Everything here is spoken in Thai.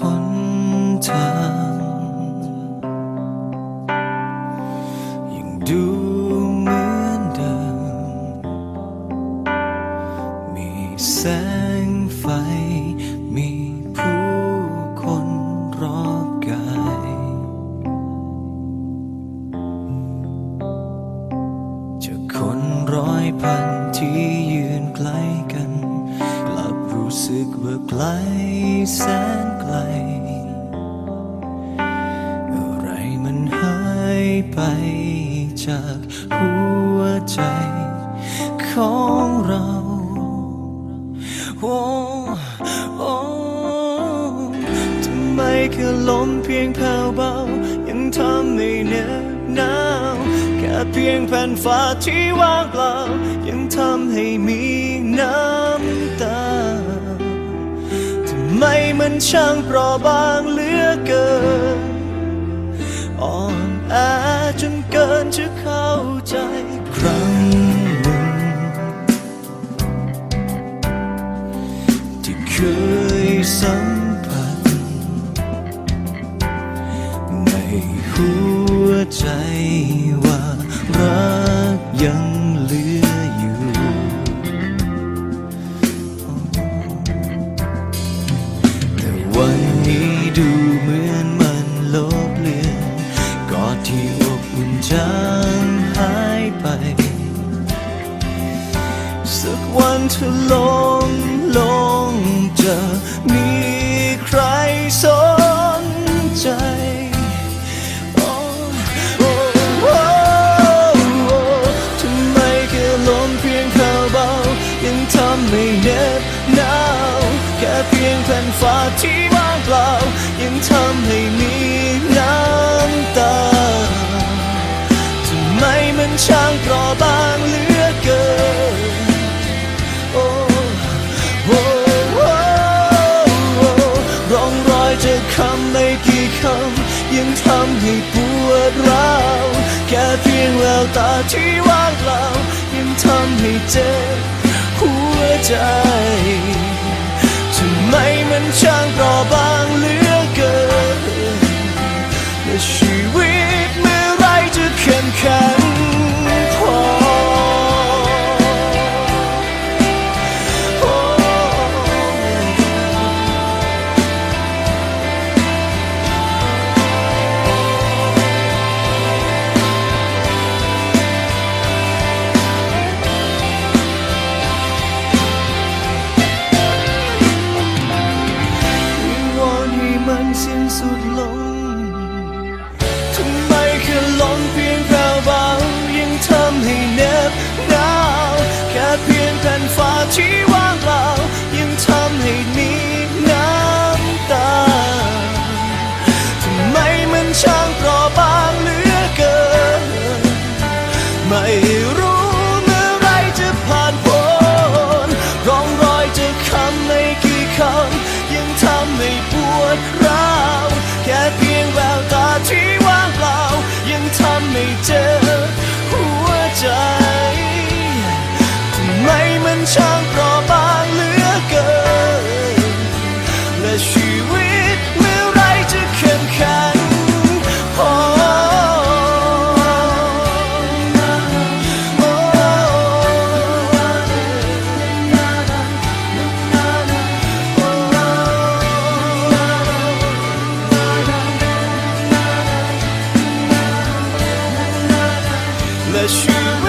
หนทางยังดูเหมือนเดิม มีแสงไฟ มีผู้คนรอบกายจะคนร้อยพันที่ ว่าไกลแสนไกล อะไรมันหายไปจากหัวใจของเราโอ้โอ้ทำไมแค่ลมเพียงแผ่วเบา ยังทำให้เหน็บหนาวแค่เพียงแผ่นฟ้าที่ว่างเปล่า ยังทำให้มีน้ำ ช่างเปราะบางเหลือเกิน อ่อนแอจนเกินจะเข้าใจครั้งหนึ่ง ที่เคยสัมผัส ในหัวใจว่ารักยัง วันเธอลงลงจะมีใครสนใจทำไมแค่ลมเพียงข่าวเบา ยังทำให้เหน็บหนาว แค่เพียงแผ่นฟ้าที่ว่างเปล่า ยังทำให้ กี่คำยังทำให้ปวดร้าวแค่เพียงแววตาที่ว่างเปล่ายังทำให้เจ็บหัวใจ 也许